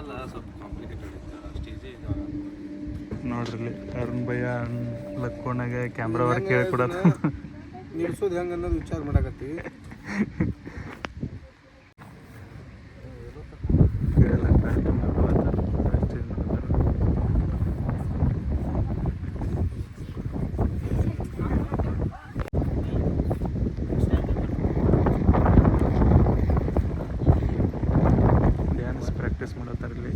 ಮೊದಲ ಸ್ವಲ್ಪ ಕಾಂಪ್ಲಿಕೇಟೆಡ್ ಇತ್ತು. ಸ್ಟೇಜೇ ನೋಡ್ರಿ ಅರುಣ್ ಭಯ್ಯ ಲಕ್ಕೋಣಾಗ ಕ್ಯಾಮ್ರಾ ವರ್ಕ್ ಕೇಳ್ಕೊಡೋದು ನಿಲ್ಸೋದು ಹೆಂಗೆ ಅನ್ನೋದು ವಿಚಾರ ಮಾಡಕತ್ತೀವಿ ಡ್ಯಾನ್ಸ್ ಪ್ರಾಕ್ಟೀಸ್ ಮಾಡತ್ತಾರ ಇಲ್ಲಿ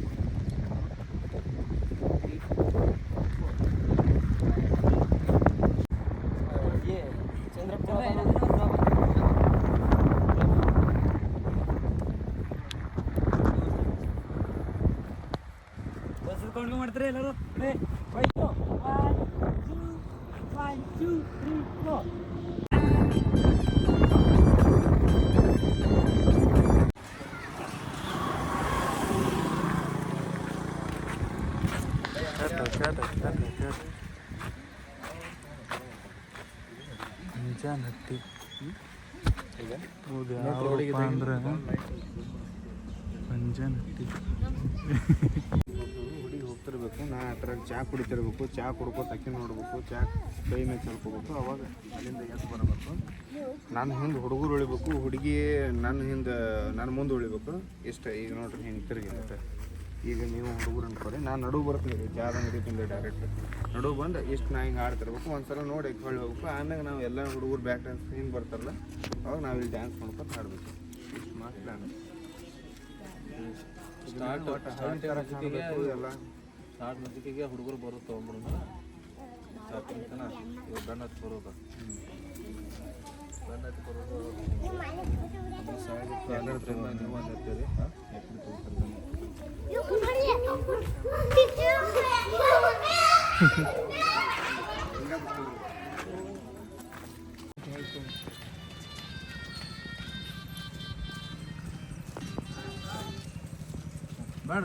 ಮಾಡ್ತಾರೆ ಎಲ್ಲರೂ? ನಿಜ ನಟ್ಟಿ ಹೌದು ಯಾವಪ್ಪ ಅಂದ್ರೆ ಪಂಜ ನಟ್ಟಿ ಹುಡುಗಿ ಹೋಗ್ತಿರ್ಬೇಕು ನಾ ಅದ್ರಾಗ ಚಾ ಕುಡಿತಿರ್ಬೇಕು ಚಹಾ ಕುಡ್ಕೋ ತಕ್ಕಿ ನೋಡ್ಬೇಕು ಚಹಾ ಕೈ ಮೇಲೆ ಚಲ್ಕೋಬೇಕು ಅವಾಗ ಅಲ್ಲಿಂದ ಎದ್ದು ಬರಬೇಕು. ನನ್ನ ಹಿಂದೆ ಹುಡುಗರು ಉಳಿಬೇಕು ಹುಡುಗಿ ನನ್ನ ಹಿಂದೆ ನನ್ನ ಮುಂದೆ ಉಳಿಬೇಕು. ಇಷ್ಟ ಈಗ ನೋಡ್ರಿ ಹಿಂಗೆ ತಿರುಗಿ ಮತ್ತೆ ಈಗ ನೀವು ಹುಡುಗರು ಅನ್ಕೋರಿ ನಾನು ನಡು ಬರ್ತೀನಿ ರೀ ಜಾದ ನಡೀತೀನಿ ಡೈರೆಕ್ಟ್ ನಡು ಬಂದು ಇಷ್ಟು ನಾ ಹಿಂಗೆ ಆಡ್ತಿರ್ಬೇಕು ಒಂದ್ಸಲ ನೋಡಿ ಹೊಳ್ಳಿ ಹೋಗ್ಬೇಕು. ಆಮ್ಯಾಗ ನಾವು ಎಲ್ಲ ಹುಡುಗರು ಬ್ಯಾಕ್ ಡ್ಯಾನ್ಸ್ ಹಿಂಗೆ ಬರ್ತಾರಲ್ಲ ಅವಾಗ ನಾವು ಇಲ್ಲಿ ಡ್ಯಾನ್ಸ್ ಮಾಡ್ಕೊಂಡು ಆಡ್ಬೇಕು. ಇಷ್ಟು ಮಾತ್ರ ಸ್ಟಾರ್ಟ್ ಮ್ಯೂಸಿಕ್ಕಿಗೆ ಎಲ್ಲ. ಸ್ಟಾರ್ಟ್ ಮ್ಯೂಸಿಕ್ಕಿಗೆ ಹುಡುಗರು ಬರುತ್ತೆ ತೊಗೊಂಡ್ಬಿಡೋಣ. ಸ್ಟಾರ್ಟಿಂಗ್ ತನ ಇವಾಗ ಗಣ್ಣ ಹತ್ತಿ ಬರೋದು. ಗಣ್ಣ ಹತ್ತಿ ಬರೋದು ನೀವು ಬೇಡ.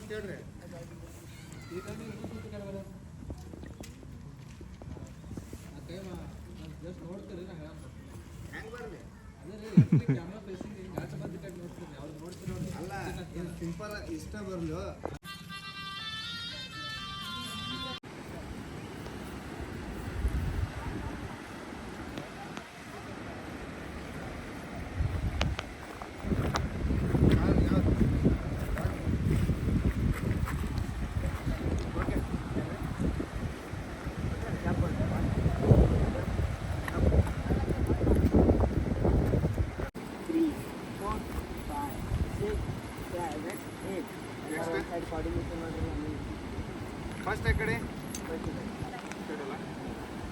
ನೋಡಿ ಅಲ್ಲ ಸಿಂಪಲ್ ಇಷ್ಟ ಬರ್ಲು three, four, five, six, seven, eight. Next. Side coordination ಮಾಡಿದ್ರೆ ನಮಗೆ ಫಸ್ಟ್ ಆ ಕಡೆ ಗೊತ್ತಿದೆ. ಕಡೆಲ್ಲ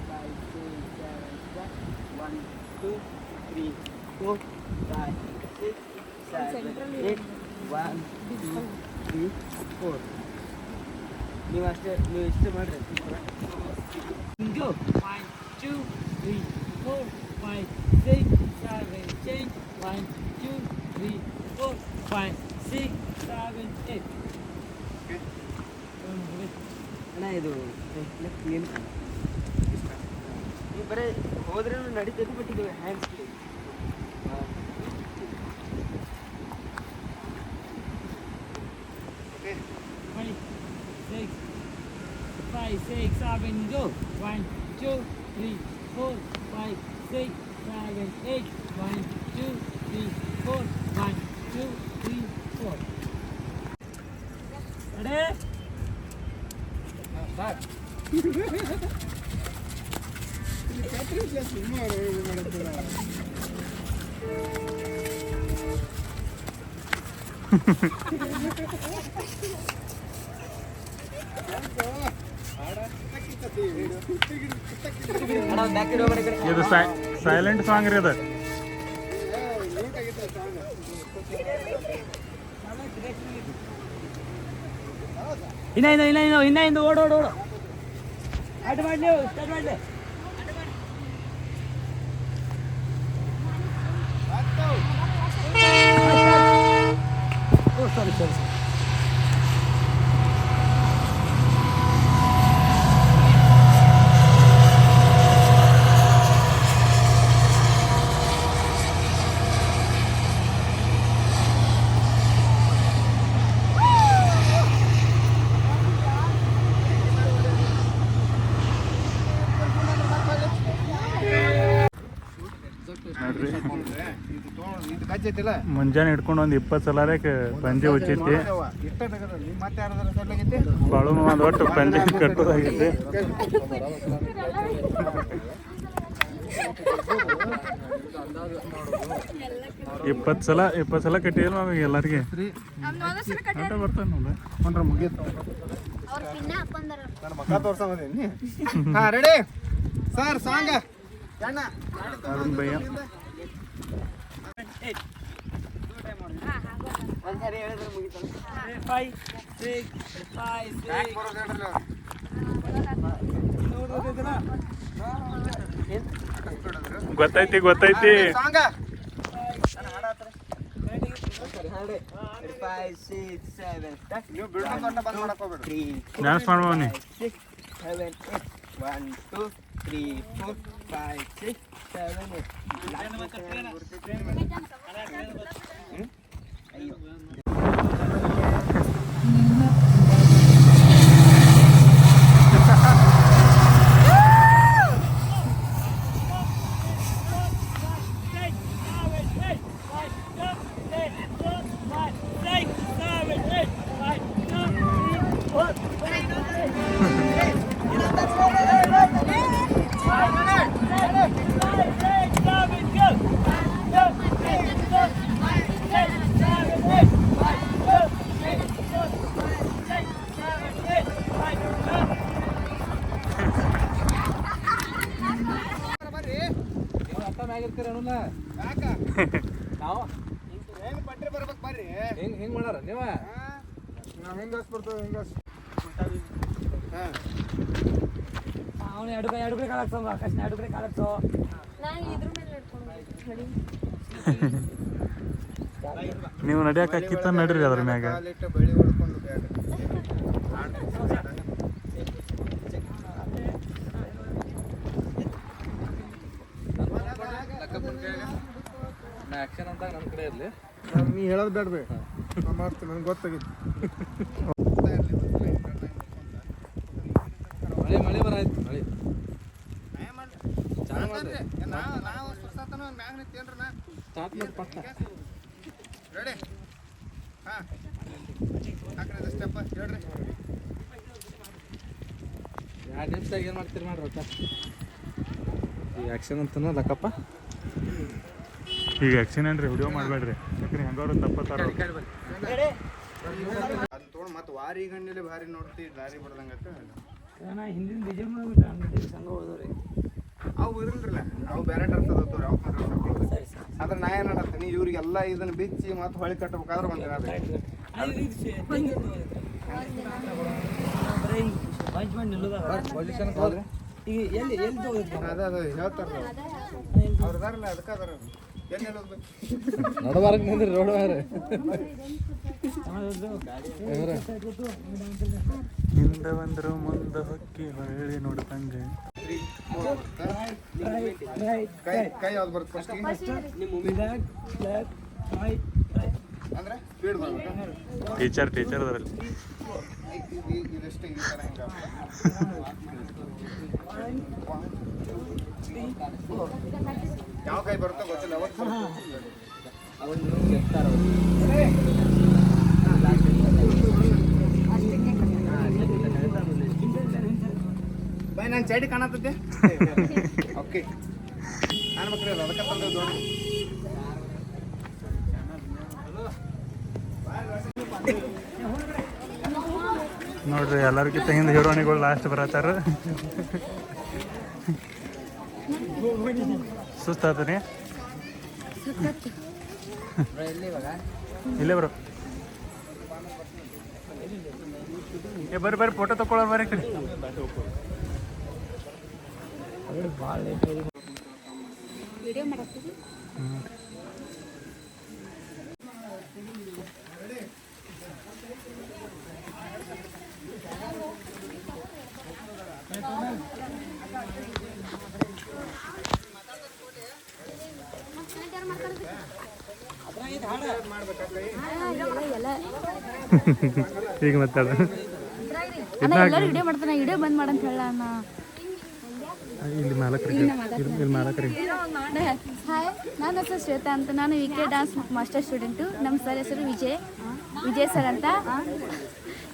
Five, six, seven, one, one, two, three, four, five, six, seven, eight. One, two, three, four. ನೀವು ಅಷ್ಟೇ ನೀವು ಇಷ್ಟೇ ಮಾಡ್ರಿ Go. One, two, three, four, five, six, seven, eight. One, two, three, four, five, ಇದು ಏನು ಈ ಬರೀ ಹೋದ್ರೆ ನಡೀತೈತಿ ಬಟ್ ಇದು hands Six, five, six, seven, go. One, two, three, four, five, six, seven, eight. One, two, three, four. One, two, three, four. Ready? pasar. Patricia se muere una temporada. ಇದು silent song ರೀ ಅದು song ಇನ್ನ ಇನ್ನ ಇನ್ನ ಇನ್ನ ಇನ್ನ ಇಂದು ಓಡು. ಓಡು ಓಡು ಆಟ ಮಾಡಲಿ ಸ್ಟಾರ್ಟ್ ಮಾಡಲಿ ಓ ಸರಿ ಸರಿ ನೋಡ್ರಿ ಮುಂಜಾನೆ ಹಿಡ್ಕೊಂಡು ಒಂದು ಇಪ್ಪತ್ತು ಸಲ ಪಂಜೆ ಉಚ್ಚೈತಿ ಬಾಳು ಒಂದು ಒಟ್ಟು ಪಂಜೆ ಕಟ್ಟೋದಾಗೈತಿ ಇಪ್ಪತ್ತು ಸಲ ಇಪ್ಪತ್ತು ಸಲ ಕಟ್ಟಿದ್ರು ನಮಗೆ ಎಲ್ಲರಿಗೆ? ಆಟ ಬರ್ತಾನೆ ನೋಡ. ನನ್ನ ಮಕ್ಕ ಹಾ ರೆಡಿ ಸರ್ ಸಾಂಗ ಅಣ್ಣ ಅರುಣ್ ಭಯ್ಯ. ಒಂದ್ಸರಿ ಹೇಳಿದ್ರೆ ಮುಗಿತಲ್ಲ ಫೈವ್ ಸಿಕ್ಸ್ ಫೈವ್ ಸಿಕ್ಸ್ ಗೊತ್ತೈತಿ ಗೊತ್ತೈತಿ. Dance ಮಾಡ್ಬವನಿ six seven eight one two three four five six seven eight ಯಾಕ? ನಾವು? ಹೆಂಗ್ ಪಟ್ರಿ ಬರ್ಬೇಕು ಬರ್ರಿ. ಹೆಂಗ್ ಹೆಂಗ್ ಮಾಡಾರ ನೀವ? ನಾವು ಹೆಂಗ್ ಹಸ್ ಬರ್ತೇವೆ ಹೆಂಗ್ ಹಸ್ ಹಾ. ಅವನು ಎರಡು ಕೈ ಎರಡು ಕಡೆ ಕಾಲಾಕ್ಸೋ ಆಕಾಶ ಎರಡು ಕಡೆ ಕಾಲಾಕ್ಸೋ ನಾನು ಇದ್ರ ಮೇಲೆ ನಡ್ಕೊಂಡು ನೀವು ನಡಿಯಕ್ಕೆ ನಡ್ರಿ ಅದ್ರ ಮ್ಯಾಗ. ಬೆಳಿ ಬಳಿ ಹೊಡ್ಕೊಂಡು ಅಂತ ನನ್ನ ಕಡೆ ಇರ್ಲಿ. ನೀ ಹೇಳೋದು ಬೇಡ ಬೇಡ ನಾ ಮಾಡ್ತೀನಿ ನನಗೆ ಗೊತ್ತಾಗಿತ್ತು ಮಳೆ ಮಳೆ ಬರಾಯ್ತು ಮಳೆ. ಸ್ಟಾರ್ಟ್ ಮಾಡಿ ಪಟ್ಟ ರೆಡಿ. ಹಾ. ಹಾಕ್ರಿ ಸ್ಟೆಪ್ ಹೇಳ್ರಿ. ಎರಡು ನಿಮಿಷದಾಗ ಏನು ಮಾಡ್ತೀರಿ ಮಾಡ್ರಿ ಒಟ್ಟ ಈ ಆಕ್ಷನ್ ಅಂತನೂ ಲಕ್ಕಪ್ಪ ಈಗ ಆಕ್ಸಿಡೆಂಟ್ ರೀ ವಿಡಿಯೋ ಮಾಡಬೇಡ್ರಿ. ಯಾಕಂದ್ರೆ ಹೆಂಗಾರು ತಪ್ಪತ್ತಾರ ಅದು ತೊಗೊಂಡು ಮತ್ತೆ ವಾರಿ ಗಂಡಿಲೆ ಭಾರಿ ನೋಡ್ತಿ ದಾರಿ ನಾ ಹಿಂದಿನ ಮಾಡ್ಬಿಟ್ಟು ಸಂಘ ಅವು ಇರಲ್ರಲ್ಲ ಅವು ಬೇರೆ ತೋರಿ ಅವು ಕಂಡ್ರೆ ಸರಿ ಸರಿ. ಆದ್ರೆ ನಾ ಏನು ಮಾಡತ್ತೀನಿ ಇವ್ರಿಗೆಲ್ಲ ಇದನ್ನ ಬಿಚ್ಚಿ ಮತ್ತೆ ಹೊಳಿ ಕಟ್ಟಬೇಕಾದ್ರೆ ಮಾಡಿ ಪೊಸಿಷನ್ ಹೋದ್ರೆ ಈಗ ಎಲ್ಲಿ ಎಲ್ಲಿ ಅದ ಅದು ಅವ್ರದಾರಲ್ಲ ಅದಕ್ಕೆ ಅದಾರ ಎಲ್ಲಿ ಹೇಳೋದು ನಡಬಾರಕ್ ನಿಂದ್ರಿ ರೋಡ್ ಬೇರೆ ಹಿಂದ ಬಂದ್ರು ಮುಂದೆ ಹೊಕ್ಕಿ ಹೊಳ್ಳಿ ನೋಡ್ತಂಗೆ ಕೈ ಅಂದ್ರೆ ಟೀಚರ್ ಟೀಚರ್ ಅದರಲ್ಲಿ ಇದಷ್ಟೇ ಈ ಯಾವ ಕೈ ಬರುತ್ತೋ ಗೊತ್ತಿಲ್ಲ ಅವತ್ತು ಬೈ ನನ್ ಚೈಡಿ ಕಾಣತ್ತೈತೆ. ಓಕೆ. ನಾನು ಮಕ್ಕಳು ಅದಕ್ಕೆ ನೋಡಿ ದೊಡ್ಡ ನೋಡ್ರಿ ಎಲ್ಲರಿಗಿಂತ ಹಿಂದೆ ಹೀರೋಣಿಗಳು ಲಾಸ್ಟ್ ಬರತ್ತಾರ. ಸುಸ್ತಾತನಿ ಇಲ್ಲೇ ಬರೋ. ಏ ಬರ್ರಿ ಬರ್ರಿ ಫೋಟೋ ತಕೊಳ್ಳೋ ಬರ್ರಿ ಕಡೆ. ವಿಡಿಯೋ ಮಾಡತ್ತೀವಿ ಈಗ ಮಾತಾಡ ಅಣ್ಣ ಎಲ್ಲರೂ ವಿಡಿಯೋ ಮಾಡ್ತಾನೆ ವಿಡಿಯೋ ಬಂದ್ ಮಾಡಂತ ಹೇಳ. ಅಣ್ಣ ಇಲ್ಲಿ ಮಾಲಕರಿ ಇಲ್ಲಿ ಮಾಲಕರಿಗೆ ಹಾಯ್ ನನ್ನ ಹೆಸರು ಶ್ವೇತಾ ಅಂತ. ನಾನು V K dance master student ನಮ್ಮ ಸರ್ ಹೆಸರು ವಿಜಯ್. ವಿಜಯ್ ಸರ್ ಅಂತ.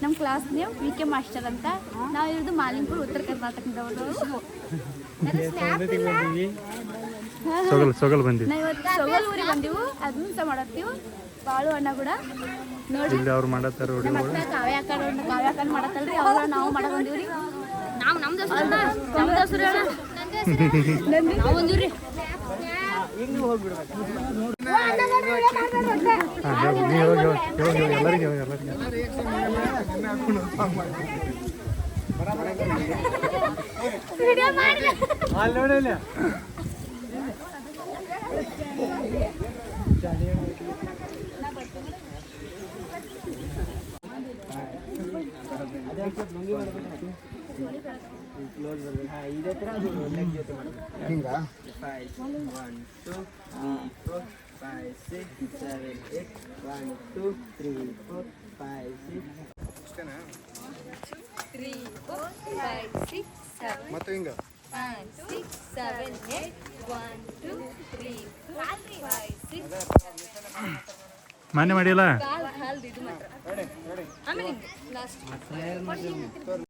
ನಮ್ಮ class name V K master ಅಂತ. ನಾವು ಇರೋದು ಮಾಲಿಂಪುರ್ ಉತ್ತರ ಕರ್ನಾಟಕದವರು. ಸೊಗಲ್ ನಾವು ಇವತ್ತು ಸೊಗಲ್ ಊರಿಗೆ ಬಂದೀವು. ಅದನ್ನ ಸಹ ಮಾಡತ್ತೀವಿ. ಬಾಳು ಅಣ್ಣ ಕೂಡ. ಇಲ್ಲಿ ಅವ್ರು ಮಾಡತ್ತಾರ ನೋಡಿ ಕಾವ್ಯ ಕಾವ್ಯ ಮಾಡತ್ತಲ್ರಿ ಅವ್ರ ನಾವು ನಾವು ನಮ್ದು ನಮ್ದು ಹೆಸರು ನೀವು ಇದು ಕ್ಲೋಸ್ ಆಗಲ್ಲ ಹ ಇದೆ ತರ ಅದು ನೆಕ್ ಜೋತೆ ಮಾಡಿ ಇಂಗ ಫೈವ್ 1 2 3 4 5 6 7 1 2 3 4 5 6 7 ಮತ್ತೆ ಇಂಗ 5 6 7 8 1 2 thank